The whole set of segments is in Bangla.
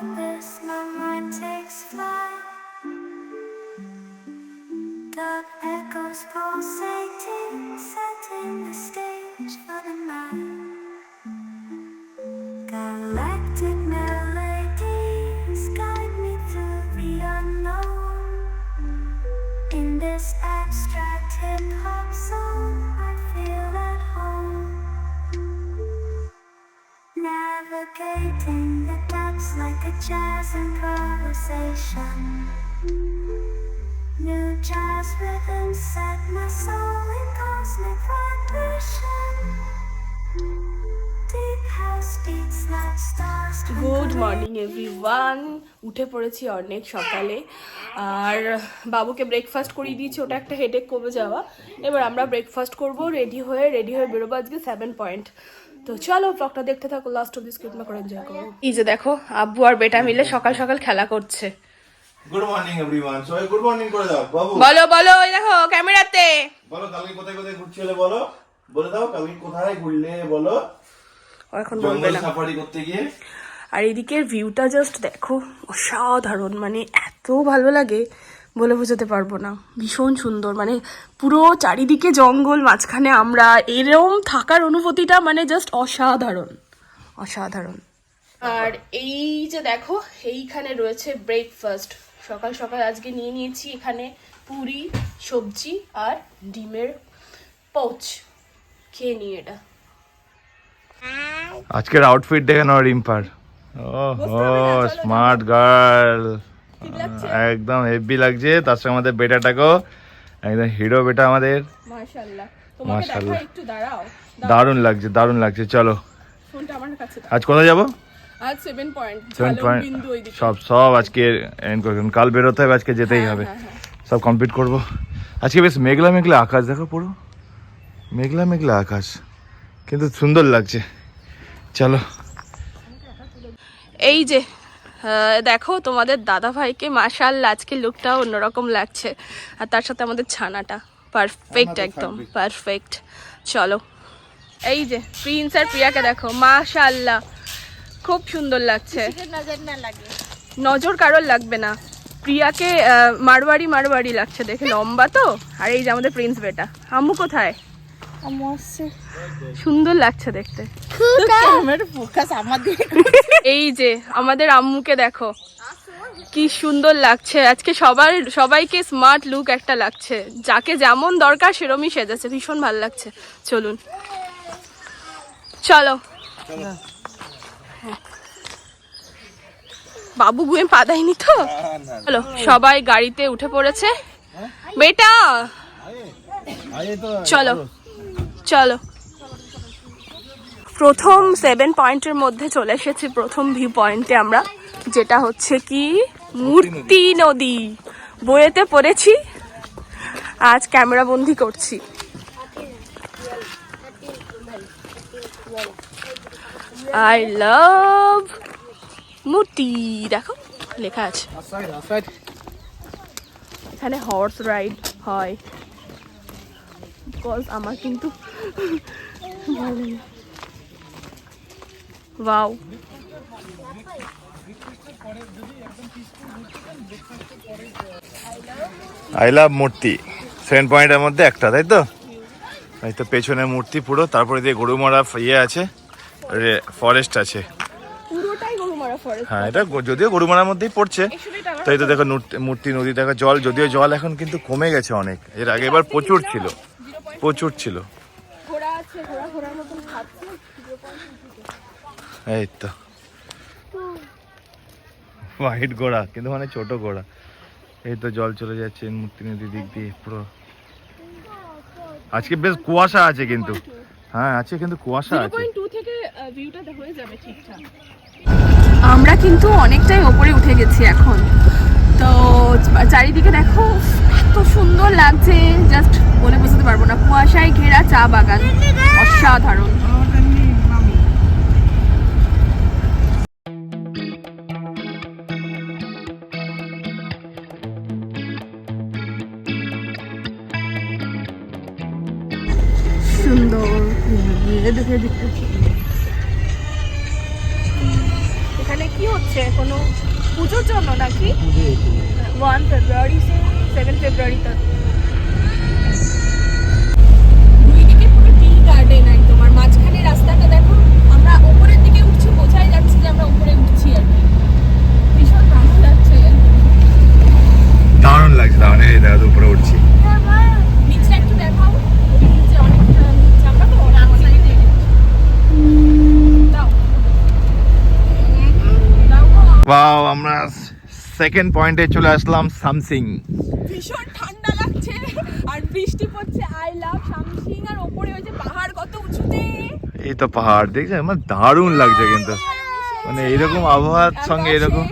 abyss, my mind takes flight. Dark echoes pulsating, setting the stage good morning everyone উঠে পড়েছি অনেক সকালে। আর বাবুকে ব্রেকফাস্ট করিয়ে দিয়েছি ওটা একটা হেডেক কমে যাওয়া। এবার আমরা ব্রেকফাস্ট করব রেডি হয়ে রেডি হয়ে বেরোবো আজকে সেভেন পয়েন্ট তো চলো ব্লগটা দেখতে থাকো লাস্ট অব্দি স্ক্রিপ্ট না করে এনজয় করো। এই যে দেখো আব্বু আর বেটা মিলে সকাল সকাল খেলা করছে। গুড মর্নিং এভরিওয়ান সবাই গুড মর্নিং করে দাও বাবু। বলো বলো এই দেখো ক্যামেরাতে। বলো কালকে কোথায় কোথায় ঘুরছিলে বলো? বলে দাও কালকে কোথায় ঘুরলে বলো? ও এখন বলবে না। সাফারি করতে গিয়ে। আর এদিকের ভিউটা জাস্ট দেখো অসাধারণ মানে এত ভালো লাগে। বলে বোঝাতে পারব না। ভীষণ সুন্দর মানে পুরো চারিদিকে জঙ্গল মাঝখানে আমরা এরম থাকার অনুভূতিটা মানে জাস্ট অসাধারণ। অসাধারণ। আর এই যে দেখো এইখানে রয়েছে ব্রেকফাস্ট সকাল সকাল আজকে নিয়ে নিয়েছি এখানে পুরি সবজি আর ডিমের পৌচ খেয়ে নিই এটা। আজকের আউটফিট দেখে নাও রিম্পার। ও স্মার্ট গার্ল একদম হেভি লাগছে। তার সঙ্গে আমাদের বেটাটাকেও একদম হিরো বেটা আমাদের। দাঁড়াও। দারুণ লাগছে দারুণ লাগছে চলো। আজ কোথায় যাব? সব সব আজকে কাল বেরোতে হবে আজকে যেতেই হবে। হ্যাঁ, হ্যাঁ। সব কমপ্লিট করব। আজকে বেশ মেঘলা মেঘলা আকাশ দেখো পুরো। মেঘলা মেঘলা আকাশ। কিন্তু সুন্দর লাগছে। চলো। এই যে দেখো তোমাদের দাদা ভাইকে মাশাআল্লাহ আজকে লুকটাও অন্যরকম লাগছে। আর তার সাথে আমাদের ছানাটা। পারফেক্ট একদম। পারফেক্ট চলো। এই যে প্রিন্স আর প্রিয়াকে দেখো। মাশাআল্লাহ। খুব সুন্দর লাগছে। নজর কারোর লাগবে না। প্রিয়াকে মারওয়ারি মারওয়ারি লাগছে। দেখে লম্বা তো? আর এই যে আমাদের প্রিন্স বেটা। আম্মু কোথায়? সুন্দর লাগছে দেখতে। এই যে আমাদের আম্মুকে দেখো। কি সুন্দর লাগছে। আজকে সবার সবাইকে স্মার্ট লুক একটা লাগছে। যাকে যেমন দরকার সেরমই সেজেছে। ভীষণ ভালো লাগছে। চলুন। চলো। বাবু গুয়ে পা দেয়নি তো? চলো সবাই গাড়িতে উঠে পড়েছে। বেটা! চলো। চলো। প্রথম সেভেন পয়েন্টের মধ্যে চলে এসেছি প্রথম ভিউ পয়েন্টে আমরা যেটা হচ্ছে কি? মূর্তি নদী। বইয়েতে পড়েছি আজ ক্যামেরা বন্দি করছি। আই লাভ মূর্তি। দেখো লেখা আছে। এখানে হর্স রাইড হয়। বিকজ আমার কিন্তু ওয়াও আই লাভ মূর্তি। সেভেন পয়েন্টের মধ্যে একটা তাই তো? এই তো পেছনে মূর্তি পুরো তারপরে দিয়ে গরুমারা ইয়ে আছে ফরেস্ট আছে। পুরোটাই গরুমারা ফরেস্ট হ্যাঁ এটা যদিও গরুমারার মধ্যেই পড়ছে তো এই তো দেখো মূর্তি নদী দেখা জল যদিও জল এখন কিন্তু কমে গেছে অনেক। এর আগে এবার প্রচুর ছিল। প্রচুর ছিল। এই তো। হোয়াইট ঘোড়া কিন্তু মানে ছোট ঘোড়া। এই তো জল চলে যাচ্ছে মূর্তি নদী দিক দিয়ে পুরো। আজকে বেশ কুয়াশা আছে কিন্তু। হ্যাঁ আছে কিন্তু কুয়াশা আছে। আমরা কিন্তু অনেকটাই ওপরে উঠে গেছি এখন। তো চারিদিকে দেখো এত সুন্দর লাগছে জাস্ট বলে বোঝাতে পারব না। কুয়াশায় ঘেরা চা বাগান। অসাধারণ। সুন্দর। এখানে কি হচ্ছে? কোনো পুজোর জন্য নাকি? ওয়ান ফেব্রুয়ারি সে সেভেন ফেব্রুয়ারি তক গার্ডেন একদম। আর মাঝখানে রাস্তাটা দেখো আমরা উপরের দিকে উঠছি বোঝাই যাচ্ছে যে আমরা উপরে উঠছি আর কি। ভীষণ ভালো লাগছে দারুণ লাগছে দারুণ। এই দেখো উপরে উঠছি। নিচে একটু দেখাও। নিচে অনেক তো দাও। দাও গো। ওয়াও আমরা সেকেন্ড পয়েন্টে চলে আসলাম সামসিং। ভীষণ বৃষ্টি পড়ছে আই লাভ শামসিং আর ওপরে ওই যে পাহাড় কত উঁচুতে। এই তো পাহাড় দেখছ আমার দারুণ লাগছে কিন্তু। মানে এরকম আবহাওয়ার সঙ্গে এরকম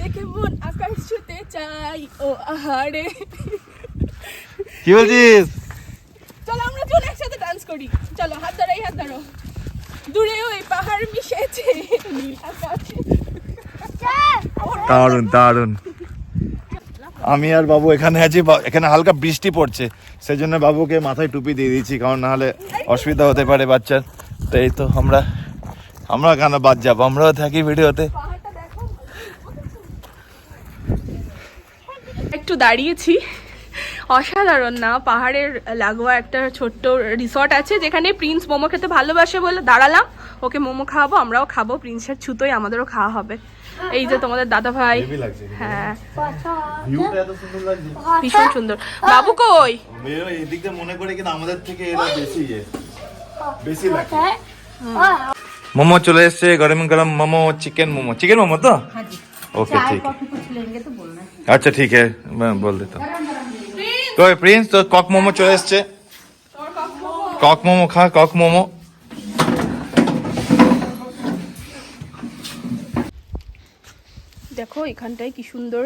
দেখে মন আকাশ ছুতে চাই ও আহারে। কি বলছিস? চলো আমরা চলে একসাথে ডান্স করি। চলো হাত ধরো হাত ধরো। দূরে ওই পাহাড় মিশেছে নীল আকাশে। দারুণ দারুণ। আমি আর বাবু এখানে আছি এখানে হালকা বৃষ্টি পড়ছে সেই জন্য বাবুকে মাথায় টুপি দিয়ে দিয়েছি, কারণ না হলে অসুবিধা হতে পারে বাচ্চার। তো এই তো আমরা আমরা কেন বাদ যাব? আমরাও থাকি ভিডিওতে। একটু দাঁড়িয়েছি। অসাধারণ না, পাহাড়ের লাগোয়া একটা ছোট্ট রিসর্ট আছে, যেখানে প্রিন্স মোমো খেতে ভালোবাসে বলে দাঁড়ালাম। ওকে মোমো খাওয়াবো, আমরাও খাব প্রিন্সের ছুতোই আমাদেরও খাওয়া হবে। এই যে তোমাদের দাদা ভাই। হ্যাঁ। ভীষণ সুন্দর। বাবু কই? মনে করে কিন্তু আমাদের থেকে এরা বেশি বেশি লাগে। মোমো চলে এসছে গরম গরম মোমো চিকেন মোমো। চিকেন মোমো তো? ওকে ঠিক। আচ্ছা ঠিক হ্যাঁ বল দিতাম তো। প্রিন্স তোর কক মোমো চলে এসছে। কক মোমো খা কক মোমো। দেখো এখানটায় কি সুন্দর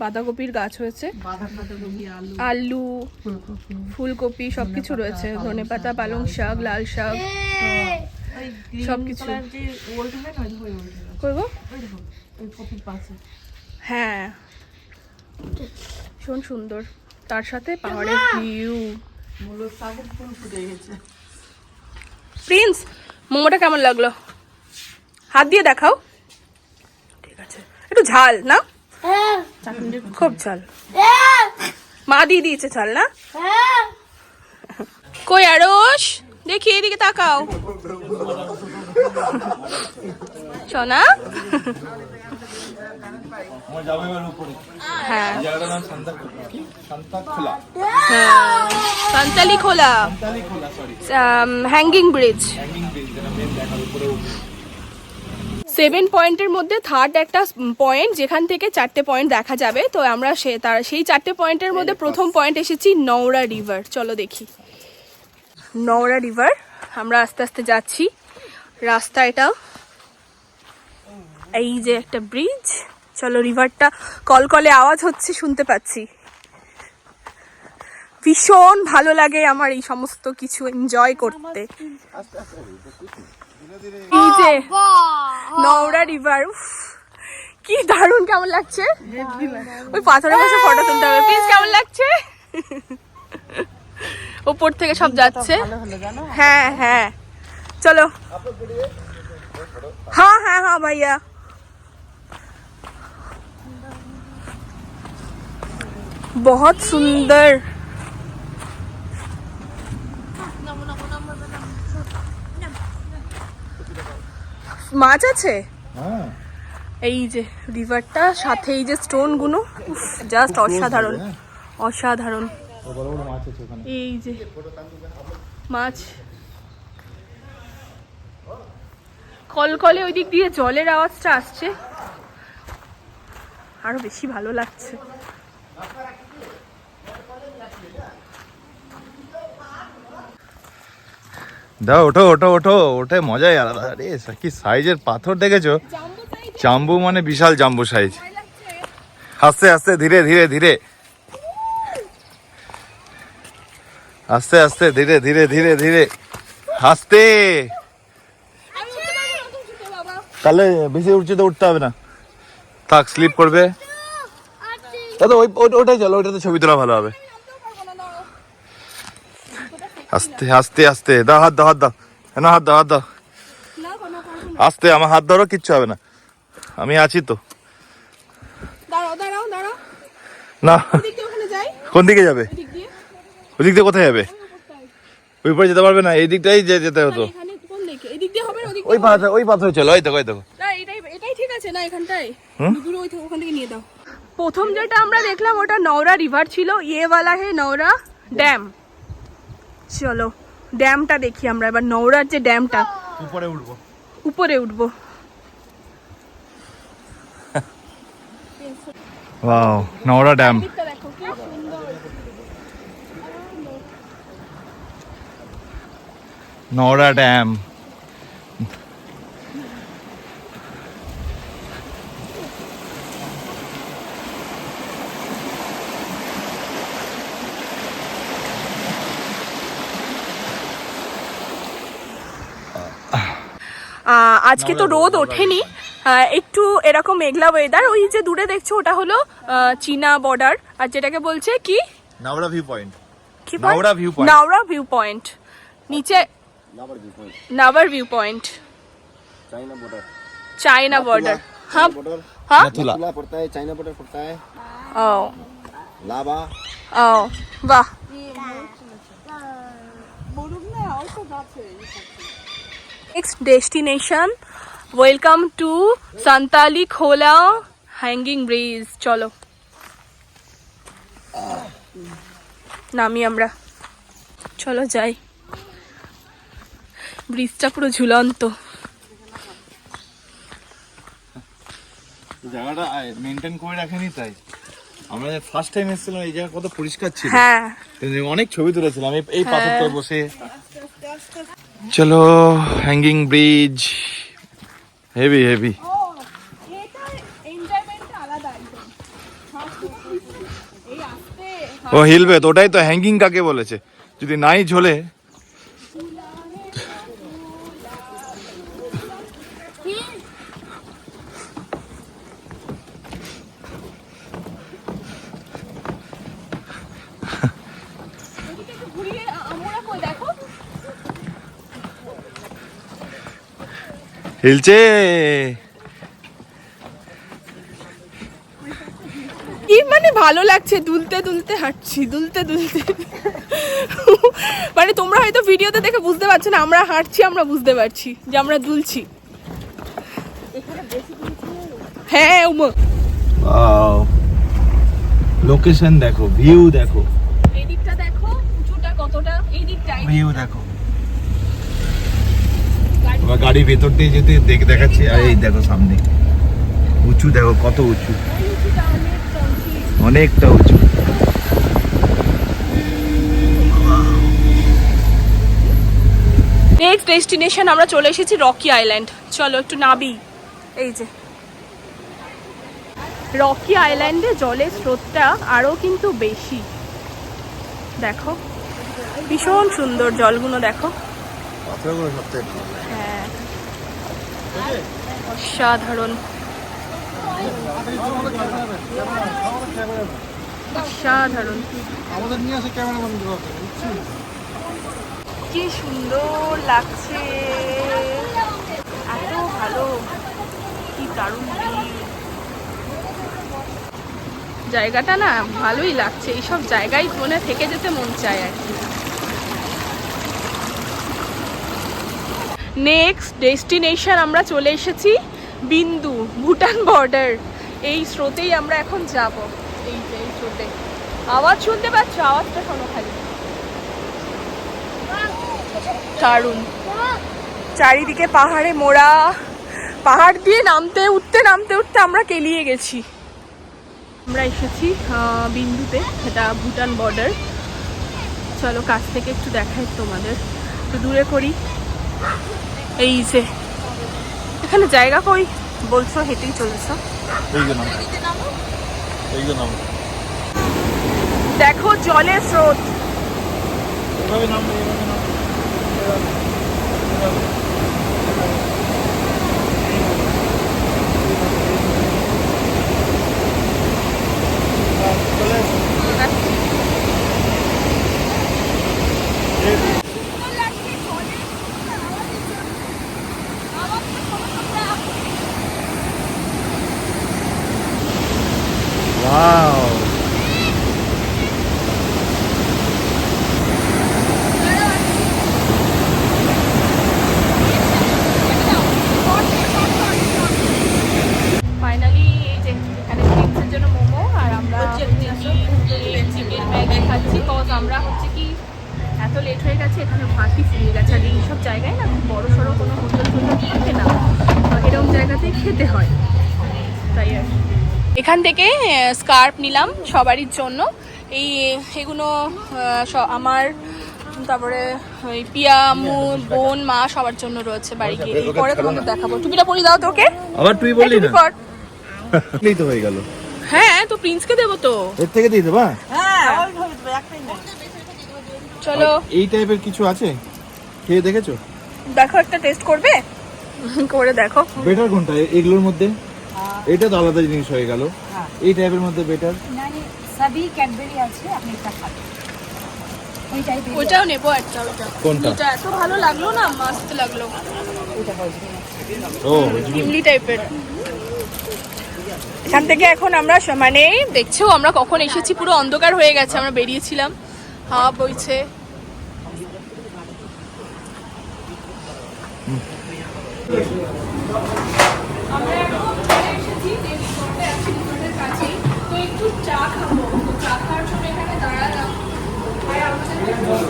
বাঁধাকপির গাছ হয়েছে। আলু। ফুলকপি। সবকিছু রয়েছে। ধনে পাতা পালং শাক লাল শাক। সবকিছু। করব? হ্যাঁ। ভীষণ সুন্দর। তার সাথে পাহাড়ের ভিউ প্রিন্স মোমোটা কেমন লাগল? হাত দিয়ে দেখাও। একটু ঝাল না? খুব ঝাল। মা দিয়ে দিয়েছে ঝাল না? কই আরস দেখি এদিকে তাকাও। সোনা? হ্যাঁ। হ্যাঁ সান্তালি খোলা। Hanging bridge. সেভেন পয়েন্টের মধ্যে থার্ড একটা পয়েন্ট যেখান থেকে চারটে পয়েন্ট দেখা যাবে। তো আমরা সে তার সেই চারটে পয়েন্টের মধ্যে প্রথম পয়েন্ট এসেছি নওড়া রিভার চলো দেখি। নওড়া রিভার আমরা আস্তে আস্তে যাচ্ছি। রাস্তা এটা এই যে একটা ব্রিজ চলো রিভারটা কলকলে আওয়াজ হচ্ছে শুনতে পাচ্ছি। ভীষণ ভালো লাগে আমার এই সমস্ত কিছু এনজয় করতে। এই যে নওড়া রিভার কি দারুণ কেমন লাগছে ওই পাথরের কাছে ফটো তুলতে হবে প্লিজ কেমন লাগছে ওপর থেকে সব যাচ্ছে হ্যাঁ হ্যাঁ চলো हाँ हाँ हाँ भैया बहुत सुंदर মাছ আছে? এই যে রিভারটা সাথে এই যে স্টোনগুলো জাস্ট অসাধারণ অসাধারণ। এই যে মাছ। কলকলে ওই দিক দিয়ে জলের আওয়াজটা আসছে। আরও বেশি ভালো লাগছে। দাও, ওঠো ওঠো ওঠো, ওঠে মজাই আলাদা। আরে কি সাইজের পাথর দেখেছ? জাম্বু মানে বিশাল জাম্বু সাইজ। আস্তে আস্তে ধীরে ধীরে ধীরে। আস্তে আস্তে ধীরে ধীরে ধীরে ধীরে। আস্তে তাহলে বেশি উঁচুতে উঠতে হবে না। থাক, স্লিপ করবে। ওই- ওটাই চলো ওইটাতে ছবি তোলা ভালো হবে। আস্তে আস্তে আস্তে। দাও হাত দাও হাত দাও। না হাত দাও হাত দাও। আস্তে আমার হাত ধরো কিচ্ছু হবে না। আমি আছি তো। না। কোন দিকে যাবে? ওই দিক দিয়ে। কোথায় যাবে? ওই পারে যেতে পারবে না এই দিকটাই যে যেতে হতো। ওই পাথর ওই পাথরে চলো ওই দেখো ওই দেখো। এটাই ঠিক আছে না এখানটাই হুম? ওই ওখান থেকে নিয়ে দাও। প্রথম যেটা আমরা দেখলাম ওটা নওরা রিভার ছিল। ইয়ে ওয়ালা হে নওরা ড্যাম। চলো ড্যামটা দেখি আমরা এবার নওরার যে ড্যামটা। উপরে উঠবো। উপরে উঠবো। Wow Neora dam. দিকটা দেখো কি সুন্দর। নওড়া ড্যাম। আজকে তো রোদ ওঠেনি আহ, একটু এরকম মেঘলা ওয়েদার ওই যে দূরে দেখছো ওটা হলো আহ, চীনা বর্ডার আর যেটাকে বলছে কি নওড়া ভিউ পয়েন্ট কি Naora view point. Naora view point নিচে নাভার view point China border China border হ্যাঁ बॉर्डर হ্যাঁ নাথুলা तुला पड़ता है चाइना बॉर्डर पड़ता है ও लाबा ও বাহ next destination welcome to Suntale Khola hanging bridge চলো নামি আমরা চলো যাই ব্রিজটা পুরো ঝুলন্ত জায়গাটা মেনটেন করে রাখেনি তাই। আমরা ফার্স্ট টাইম এসেছিলাম এই জায়গা কত পরিষ্কার ছিল। হ্যাঁ। অনেক ছবি তুলেছিলাম এই এই পাথরটায় বসে। চলো হ্যাঙ্গিং ব্রিজ হেভি হেভি ও হিলবে তো ওটাই তো হ্যাঙ্গিং কাকে বলেছে? যদি নাই ঝোলে হিলছে কি মানে ভালো লাগছে? দুলতে দুলতে হাঁটছি দুলতে দুলতে। মানে তোমরা হয়তো ভিডিওতে দেখে বুঝতে পারছ না আমরা হাঁটছি আমরা বুঝতে পারছি যে আমরা দুলছি। হ্যাঁ উমা। লোকেশন দেখো ভিউ দেখো। এই দিকটা দেখো উঁচুটা কতটা? এই দিকটাই ভিউ দেখো। এবার গাড়ির ভেতর দিয়ে যেতে দেখ- দেখাচ্ছি আর এই দেখো সামনে। উঁচু দেখো কত উঁচু। অনেকটা উঁচু। নেক্সট ডেস্টিনেশন আমরা চলে এসেছি রকি আইল্যান্ড চলো একটু নাবি। এই যে। রকি আইল্যান্ডে জলের স্রোতটা আরও কিন্তু বেশি। দেখো। ভীষণ সুন্দর জলগুলো দেখো। অসাধারণ। অসাধারণ। আমাদের নিয়ে আসে ক্যামেরা বন্ধ করতে কি সুন্দর লাগছে। এত ভালো। কি দারুণ। জায়গাটা না ভালোই লাগছে। এইসব জায়গায় মনে থেকে যেতে মন চায় আর কি। নেক্সট ডেস্টিনেশন আমরা চলে এসেছি বিন্দু, ভুটান বর্ডার এই স্রোতেই আমরা এখন যাব। এই যে, এই স্রোতে। আওয়াজ শুনতে পাচ্ছ? আওয়াজটা শোনো খালি। দারুণ। চারিদিকে পাহাড়ে মোড়া। পাহাড় দিয়ে নামতে, উঠতে নামতে, উঠতে আমরা কেলিয়ে গেছি। আমরা এসেছি বিন্দুতে, এটা ভুটান বর্ডার চলো, কাছ থেকে একটু দেখাই তোমাদের। একটু দূরে করি। এই যে এখানে জায়গা কই? বলছো হেঁটেই চলেছ। দেখো জলের স্রোত। এখান থেকে স্কার্ফ নিলাম সবারই জন্য। এই এগুলো স- আমার তারপরে ওই পিয়া আম্মু বোন মা সবার জন্য রয়েছে বাড়ি গিয়ে। এই পরে তোমাকে দেখাবো। টুপিটা পরিয়ে দাও তোকে। আবার তুই বললি না? এই তো হয়ে গেল। হ্যাঁ তো প্রিন্সকে দেবো তো। এর থেকে দিয়ে দেবা হ্যাঁ? চলো। এই টাইপের কিছু আছে? খেয়ে দেখেছ? দেখো একটা টেস্ট করবে? করে দেখো। বেটার কোনটা? এগুলোর মধ্যে? এটা তো আলাদা জিনিস হয়ে গেল। এই টাইপের মধ্যে বেটার মানে সবই ক্যাডবেরি আছে আপনি এটা খাবেন ওই ওইটাও নেব একটা ওইটা। কোনটা? এটা এত ভালো লাগল না মাস্ত লাগল। ও ইমলি টাইপের এখান থেকে এখন আমরা মানে দেখছ আমরা কখন এসেছি পুরো অন্ধকার হয়ে গেছে আমরা বেরিয়েছিলাম। হাওয়া বইছে আমরা এখন চলে এসেছি যে রিসোর্টে আছি রিসোর্টের কাছেই। তো একটু চা খাব তো চা খাওয়ার জন্য এখানে দাঁড়ালাম আর আমাদের request হচ্ছে কি continue সে গাড়ি সকাল থেকে ঘুরে যাচ্ছে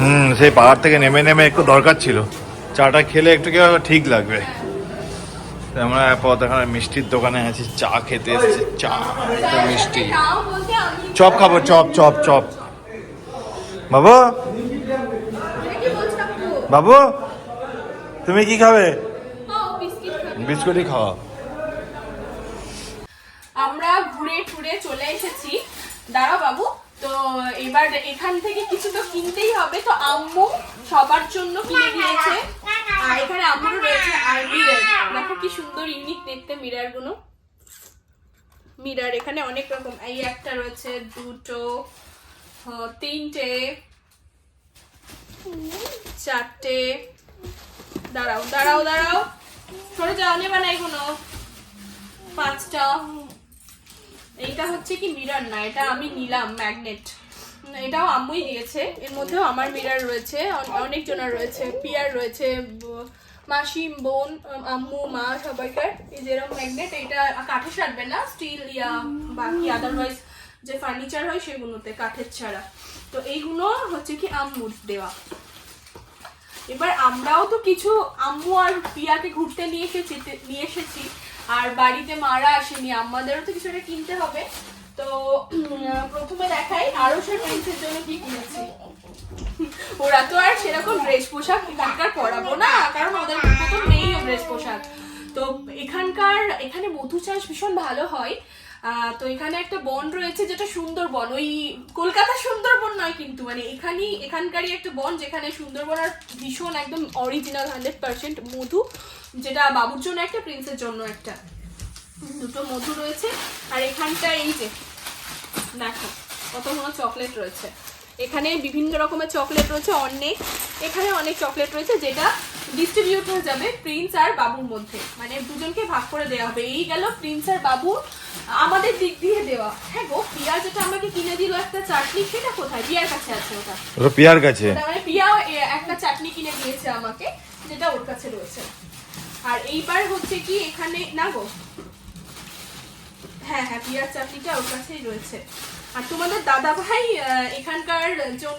হুম, সেই পাহাড় থেকে নেমে নেমে একটু দরকার ছিল। চাটা খেলে একটু কি ঠিক লাগবে? আমরা আপাতত এখানে মিষ্টির দোকানে আছি, চা খেতে এসেছি, চা মিষ্টি। চপ খাব, চপ চপ চপ। বাবু? বাবু? তুমি কি খাবে। বিস্কুটই খাওয়া। আমরা ঘুরে টুরে চলে এসেছি। দাঁড়াও বাবু, তো এবার এখান থেকে কিছু তো কিনতেই হবে, তো আম্মু সবার জন্য কিনে দিয়েছে। আর এখানে আম্মুরও রয়েছে আর মিরার দেখো কি সুন্দর ইউনিক দেখতে মিরারগুলো মিরার এখানে অনেক রকম। এই একটা রয়েছে, দুটো তিনটে, চারটে। দাঁড়াও দাঁড়াও দাঁড়াও। সরে যাও, নেবা না এগুলো পাঁচটা। এইটা হচ্ছে কি মিরর না, এটা আমি নিলাম ম্যাগনেট এটাও আম্মুই দিয়েছে এর মধ্যেও আমার মিরর রয়েছে, অন- অনেক জনের রয়েছে, পিয়ার রয়েছে মাসি, বোন আম্মু, মা সবাইকার, এই যেরকম ম্যাগনেট এটা কাঠে সারবে না স্টিল ইয়া, বাকি আদারওয়াইজ যে ফার্নিচার হয় সেগুলোতে, কাঠের ছাড়া। তো এইগুলো হচ্ছে কি আম্মুর দেওয়া। এবার আমরাও তো কিছু আম্মু আর পিয়াকে ঘুরতে নিয়ে এসেছি নিয়ে এসেছি আর বাড়িতে মারা আসেনি আমাদেরও তো কিছু একটা কিনতে হবে। তো প্রথমে দেখাই আরও সে প্রিন্সের জন্য কি কিনেছি? ওরা তো আর সেরকম ড্রেস পোশাক এখানকার পরাবো না, কারণ ওদের তো নেই ড্রেস পোশাক। তো এখানকার, এখানে মধু চাষ ভীষণ ভালো হয়। তো এখানে একটা বন রয়েছে যেটা সুন্দরবন। ওই কলকাতা সুন্দরবন নয় কিন্তু মানে এখানেই, এখানকারই একটা বন যেখানে সুন্দরবন আর ভীষণ একদম অরিজিনাল হান্ড্রেড পার্সেন্ট মধু, যেটা বাবুর জন্য একটা প্রিন্সের জন্য একটা। দুটো মধু রয়েছে। আর এখানটা এই যে, দেখো, কত কোনো চকলেট রয়েছে। এখানে বিভিন্ন রকমের চকলেট রয়েছে অনেক। এখানে অনেক চকলেট রয়েছে যেটা ডিস্ট্রিবিউট হয়ে যাবে প্রিন্স আর বাবুর মধ্যে। মানে দুজনকে ভাগ করে দেওয়া হবে। এই গেল প্রিন্স আর বাবু আমাদের দিক দিয়ে দেওয়া। হ্যাঁ গো পিয়া যেটা আমাকে কিনে দিল একটা চাটনি সেটা কোথায়? পিয়ার কাছে আছে ওটা। ওটা পিয়ার কাছে? মানে পিয়া একটা চাটনি কিনে দিয়েছে আমাকে যেটা ওর কাছে রয়েছে। আর এইবার হচ্ছে কি এখানে না গো? হ্যাঁ হ্যাঁ পিয়ার চাটনিটা ওর কাছেই রয়েছে। আর তোমাদের দাদা ভাই এখানকার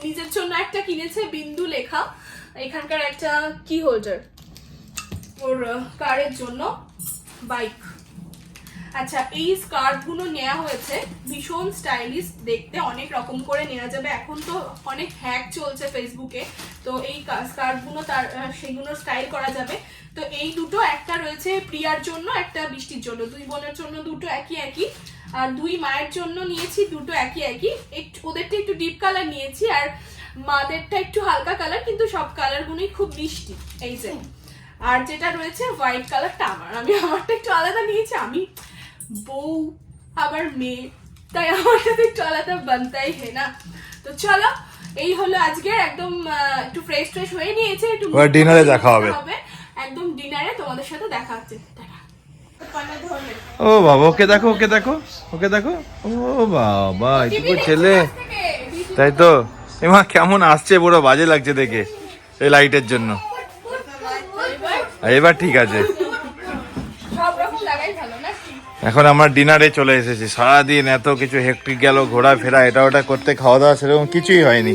নিজের জন্য একটা কিনেছে বিন্দু লেখা। এখানকার একটা কি হোল্ডার ওর কারের জন্য বাইক আচ্ছা এই স্কার্ফগুলো নেওয়া হয়েছে ভীষণ স্টাইলিশ দেখতে, অনেক রকম করে নেওয়া যাবে। এখন তো অনেক হ্যাক চলছে ফেসবুকে তো এই স্কার্ফগুলো তার সেগুলো স্টাইল করা যাবে। তো এই দুটো একটা রয়েছে প্রিয়ার জন্য, একটা বৃষ্টির জন্য। দুই বোনের জন্য দুটো একই একই। দুই মায়ের জন্য নিয়েছি দুটো একই একই। একটু ওদেরটা একটু ডিপ কালার নিয়েছি আর মাদেরটা একটু হালকা কালার কিন্তু সব কালারগুলোই খুব মিষ্টি। এই যে। আর যেটা রয়েছে হোয়াইট কালারটা আমার। আমি আমারটা একটু আলাদা নিয়েছি আমি বউ আবার মেয়ে। তাই আমার তো একটু আলাদা বানতাই হে না। তো চলো এই হলো আজকে একদম একটু ফ্রেশ ফ্রেশ হয়ে নিয়েছে একটু এ দেখা হবে। একদম ডিনারে তোমাদের সাথে দেখা হচ্ছে। ও বাবা ওকে দেখো ওকে দেখো ওকে দেখো। ও বাবা এইটুকু ছেলে। তাই তো? এমা কেমন আসছে পুরো বাজে লাগছে দেখে এই লাইটের জন্য। এবার ঠিক আছে। এখন আমরা ডিনারে চলে এসেছি। সারাদিন এত কিছু হেক্টিক গেল ঘোরাফেরা এটা ওটা করতে খাওয়া দাওয়া সেরকম কিছুই হয়নি।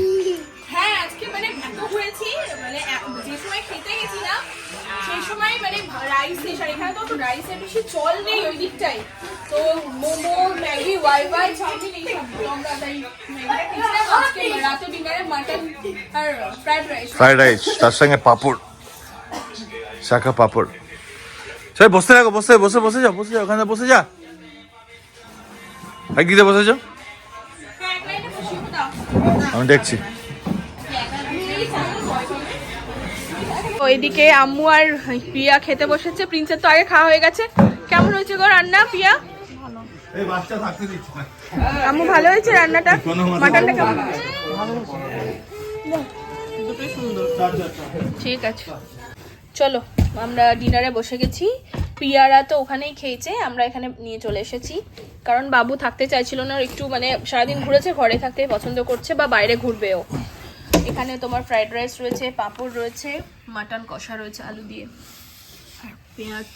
ফ্রাইড রাইস তার সঙ্গে পাপড় শাখা পাপড়। সবাই বসতে থাকো বসে বসে বসে যাও বসে যাও ওখানে বসে যা। বসে যাও। হ্যাঁ এক লাইনে আমি দেখছি। ওইদিকে আম্মু আর পিয়া খেতে বসেছে প্রিন্সের তো আগে খাওয়া হয়ে গেছে। কেমন হয়েছে গো রান্না পিয়া এই বাচ্চা থাকতে দিচ্ছি। আম্মু ভালো হয়েছে রান্নাটা? মাটনটা কেমন? ঠিক আছে। চলো আমরা ডিনারে বসে গেছি। পিয়ারা তো ওখানেই খেয়েছে আমরা এখানে নিয়ে চলে এসেছি। কারণ বাবু থাকতে চাইছিল না একটু মানে সারাদিন ঘুরেছে ঘরে থাকতে পছন্দ করছে বা বাইরে ঘুরবেও। এখানে তোমার ফ্রাইড রাইস রয়েছে পাঁপড় রয়েছে মাটন কষা রয়েছে আলু দিয়ে। আর পেঁয়াজ।